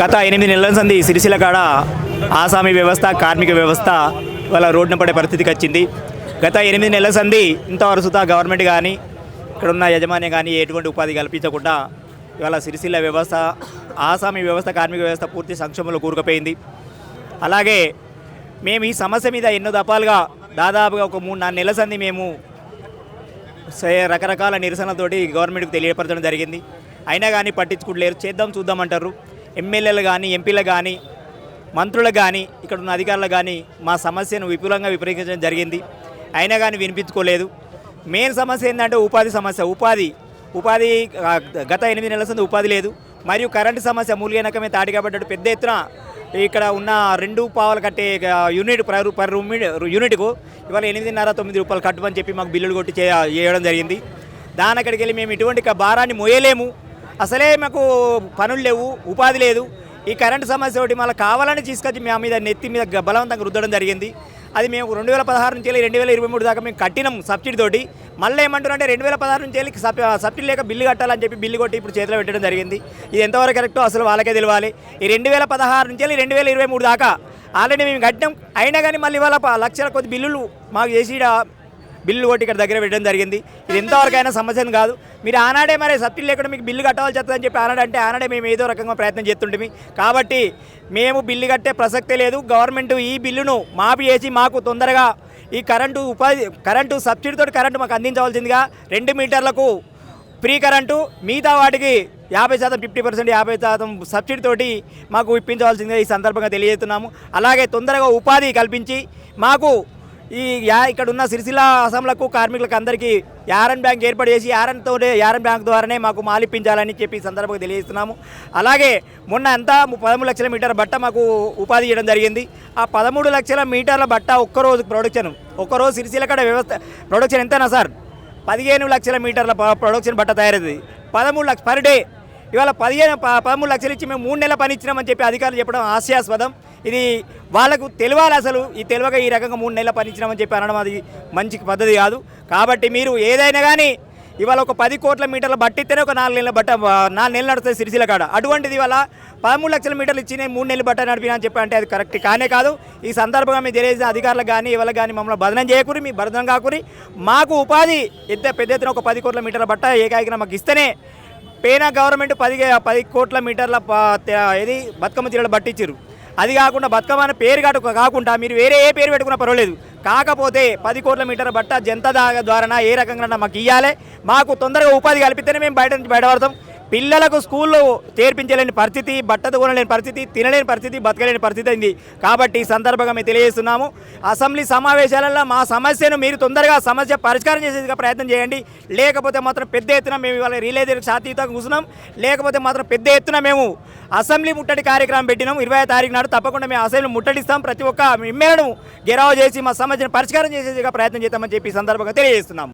గత ఎనిమిది నెలల సంది సిరిసిల్ల కాడ ఆసామి వ్యవస్థ కార్మిక వ్యవస్థ వాళ్ళ రోడ్డున పడే పరిస్థితికి వచ్చింది. గత ఎనిమిది నెలల సంది ఇంతవరకు గవర్నమెంట్ కానీ ఇక్కడ ఉన్న యజమాని కానీ ఎటువంటి ఉపాధి కల్పించకుండా ఇవాళ సిరిసిల్ల వ్యవస్థ ఆసామీ వ్యవస్థ కార్మిక వ్యవస్థ పూర్తి సంక్షోభంలో కూరుకుపోయింది. అలాగే మేము ఈ సమస్య మీద ఎన్నో దఫాలుగా దాదాపుగా ఒక మూడు నాలుగు నెలల సంది మేము రకరకాల నిరసనలతోటి గవర్నమెంట్కి తెలియపరచడం జరిగింది. అయినా కానీ పట్టించుకుంటలేరు. చేద్దాం చూద్దామంటారు ఎమ్మెల్యేలు కానీ ఎంపీలు కానీ మంత్రులు కానీ ఇక్కడ ఉన్న అధికారులు కానీ మా సమస్యను విపులంగా విపరీతించడం జరిగింది. అయినా కానీ వినిపించుకోలేదు. మెయిన్ సమస్య ఏంటంటే ఉపాధి సమస్య. ఉపాధి ఉపాధి గత ఎనిమిది నెలల సంది ఉపాధి లేదు. మరియు కరెంటు సమస్య మూలిగనకమే తాటికబడ్డట్టు పెద్ద ఎత్తున ఇక్కడ ఉన్న రెండు పావులు కట్టే యూనిట్ పర్ పర్ రూమ్ యూనిట్కు ఇవాళ ఎనిమిదిన్నర తొమ్మిది రూపాయలు కట్టమని చెప్పి మాకు బిల్లులు కొట్టి చేయడం జరిగింది. దాని అక్కడికి వెళ్ళి మేము ఇటువంటి భారాన్ని మోయలేము. అసలే మాకు పనులు లేవు ఉపాధి లేదు. ఈ కరెంటు సమస్య ఒకటి మళ్ళీ కావాలని తీసుకొచ్చి మా మీద నెత్తి మీద బలవంతంగా రుద్దడం జరిగింది. అది మేము రెండు వేల పదహారు నుంచి వెళ్ళి రెండు వేల ఇరవై మూడు దాకా మేము కట్టినాం సబ్సిడీ తోటి. మళ్ళీ ఏమంటారు అంటే రెండు వేల పదహారు నుంచి వెళ్ళి సబ్ సబ్సిడీ లేక బిల్లు కట్టాలని చెప్పి బిల్లు కొట్టి ఇప్పుడు చేతిలో పెట్టడం జరిగింది. ఇది ఎంతవరకు కరెక్టో అసలు వాళ్ళకే తెలియాలి ఈ రెండు వేల పదహారు నుంచి వెళ్ళి రెండు వేల ఇరవై మూడు దాకా ఆల్రెడీ మేము కట్టినాం. అయినా కానీ మళ్ళీ వాళ్ళ లక్షల కొద్ది బిల్లులు మాకు చేసి బిల్లు కొట్టి ఇక్కడ దగ్గర పెట్టడం జరిగింది. ఇది ఎంతవరకైనా సమస్యను కాదు. మీరు ఆనాడే మరి సబ్సిడీ లేకుండా మీకు బిల్లు కట్టవలసి వస్తుందని చెప్పి ఆనాడే అంటే ఆనాడే మేము ఏదో రకంగా ప్రయత్నం చేస్తుంటే కాబట్టి మేము బిల్లు కట్టే ప్రసక్తే లేదు. గవర్నమెంట్ ఈ బిల్లును మాఫీ చేసి మాకు తొందరగా ఈ కరెంటు ఉపాధి కరెంటు సబ్సిడీతో కరెంటు మాకు అందించవలసిందిగా రెండు మీటర్లకు ఫ్రీ కరెంటు మిగతా వాటికి యాభై శాతం ఫిఫ్టీ పర్సెంట్ యాభై శాతం సబ్సిడీ తోటి మాకు ఇప్పించవలసిందిగా ఈ సందర్భంగా తెలియజేస్తున్నాము. అలాగే తొందరగా ఉపాధి కల్పించి మాకు ఈ యా ఇక్కడ ఉన్న సిరిసిల్ల అసంలకు కార్మికులకు అందరికీ యారన్ బ్యాంక్ ఏర్పాటు చేసి యారన్తోనే యారన్ బ్యాంక్ ద్వారానే మాకు మాలిప్పించాలని చెప్పి సందర్భంగా తెలియజేస్తున్నాము. అలాగే మొన్న అంతా పదమూడు లక్షల మీటర్ బట్ట మాకు ఉపాధి చేయడం జరిగింది. ఆ పదమూడు లక్షల మీటర్ల బట్ట ఒక్కరోజు ప్రొడక్షన్ ఒక్కరోజు సిరిసిల్ల కాడ వ్యవస్థ ప్రొడక్షన్ ఎంతనా సార్? పదిహేను లక్షల మీటర్ల ప్రొడక్షన్ బట్ట తయారైంది. పదమూడు లక్ష పర్ డే ఇవాళ పదిహేను పదమూడు లక్షలు ఇచ్చి మేము మూడు నెలల పని ఇచ్చినామని చెప్పి అధికారులు చెప్పడం హాస్యాస్పదం. ఇది వాళ్ళకు తెలియాలి అసలు ఈ తెలియక ఈ రకంగా మూడు నెలల పని ఇచ్చినామని చెప్పి అనడం అది మంచి పద్ధతి కాదు. కాబట్టి మీరు ఏదైనా కానీ ఇవాళ ఒక పది కోట్ల మీటర్ల బట్టిస్తేనే ఒక నాలుగు నెలల బట్ట నాలుగు నెలలు నడుస్తుంది సిరిసిల కాడ. అటువంటిది ఇవాళ పదమూడు లక్షల మీటర్లు ఇచ్చి నేను మూడు నెలలు బట్ట నడిపినా అని చెప్పి అంటే అది కరెక్ట్ కానే కాదు. ఈ సందర్భంగా మీరు తెలియజేసిన అధికారులకు కానీ ఇవాళ కానీ మమ్మల్ని బదనం చేయకూరి మీ బదనం కాకూరి. మాకు ఉపాధి ఎంత పెద్ద ఎత్తున ఒక పది కోట్ల మీటర్ల బట్ట ఏకాయికిన మాకు ఇస్తేనే పేనా గవర్నమెంట్ పది పది కోట్ల మీటర్ల ప- బతుకమ్మ చీరలు పట్టించారు అది కాకుండా బతుకమ్మ అనే పేరు కాటు కాకుండా మీరు వేరే ఏ పేరు పెట్టుకున్నా పర్వాలేదు. కాకపోతే పది కోట్ల మీటర్ల బట్ట జనతా ద్వారా ఏ రకంగా మాకు ఇవ్వాలి మాకు తొందరగా ఉపాధి కల్పితేనే మేము బయట నుంచి బయటపడతాం. పిల్లలకు స్కూల్లో చేర్పించలేని పరిస్థితి బట్ట కొనలేని పరిస్థితి తినలేని పరిస్థితి బతకలేని పరిస్థితి అయింది. కాబట్టి ఈ సందర్భంగా మేము తెలియజేస్తున్నాము. అసెంబ్లీ సమావేశాలలో మా సమస్యను మీరు తొందరగా సమస్య పరిష్కారం చేసేదిగా ప్రయత్నం చేయండి. లేకపోతే మాత్రం పెద్ద ఎత్తున మేము ఇవాళ రిలే శాతీతంగా కూర్చున్నాం. లేకపోతే మాత్రం పెద్ద ఎత్తున మేము అసెంబ్లీ ముట్టడి కార్యక్రమం పెట్టినాం. ఇరవై తారీఖు నాడు తప్పకుండా మేము అసెంబ్లీ ముట్టడిస్తాం. ప్రతి ఒక్క ఎమ్మెల్యేను గెరావు చేసి మా సమస్యను పరిష్కారం చేసేదిగా ప్రయత్నం చేస్తామని చెప్పి ఈ సందర్భంగా తెలియజేస్తున్నాం